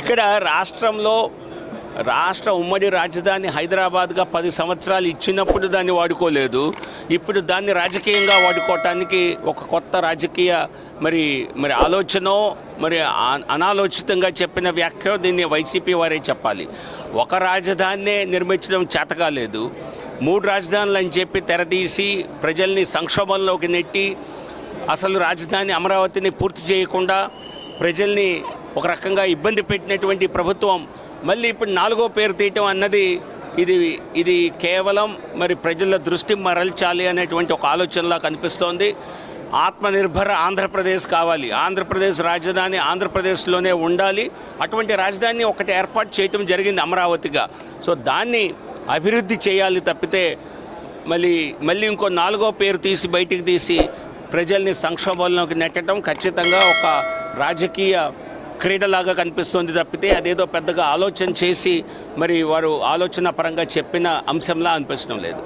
ఇక్కడ రాష్ట్రంలో రాష్ట్ర ఉమ్మడి రాజధాని హైదరాబాద్గా పది సంవత్సరాలు ఇచ్చినప్పుడు దాన్ని వాడుకోలేదు. ఇప్పుడు దాన్ని రాజకీయంగా వాడుకోవటానికి ఒక కొత్త రాజకీయ మరి మరి ఆలోచనో మరి అనాలోచితంగా చెప్పిన వ్యాఖ్య దీన్ని వైసీపీ వారే చెప్పాలి. ఒక రాజధానినే నిర్మించడం చేతకాలేదు మూడు రాజధానులు అని చెప్పి తెరదీసి ప్రజల్ని సంక్షోభంలోకి నెట్టి అసలు రాజధాని అమరావతిని పూర్తి చేయకుండా ప్రజల్ని ఒక రకంగా ఇబ్బంది పెట్టినటువంటి ప్రభుత్వం మళ్ళీ ఇప్పుడు నాలుగో పేరు తీయటం అన్నది ఇది ఇది కేవలం మరి ప్రజల దృష్టి మరల్చాలి అనేటువంటి ఒక ఆలోచనలా కనిపిస్తోంది. ఆత్మనిర్భర ఆంధ్రప్రదేశ్ కావాలి. ఆంధ్రప్రదేశ్ రాజధాని ఆంధ్రప్రదేశ్లోనే ఉండాలి. అటువంటి రాజధాని ఒకటి ఏర్పాటు చేయటం జరిగింది అమరావతిగా. సో దాన్ని అభివృద్ధి చేయాలి తప్పితే మళ్ళీ మళ్ళీ ఇంకో నాలుగో పేరు తీసి బయటికి తీసి ప్రజల్ని సంక్షోభంలోకి నెట్టడం ఖచ్చితంగా ఒక రాజకీయ క్రీడలాగా కనిపిస్తుంది తప్పితే అదేదో పెద్దగా ఆలోచన చేసి మరి వారు ఆలోచన పరంగా చెప్పిన అంశంలా అనిపించడం లేదు.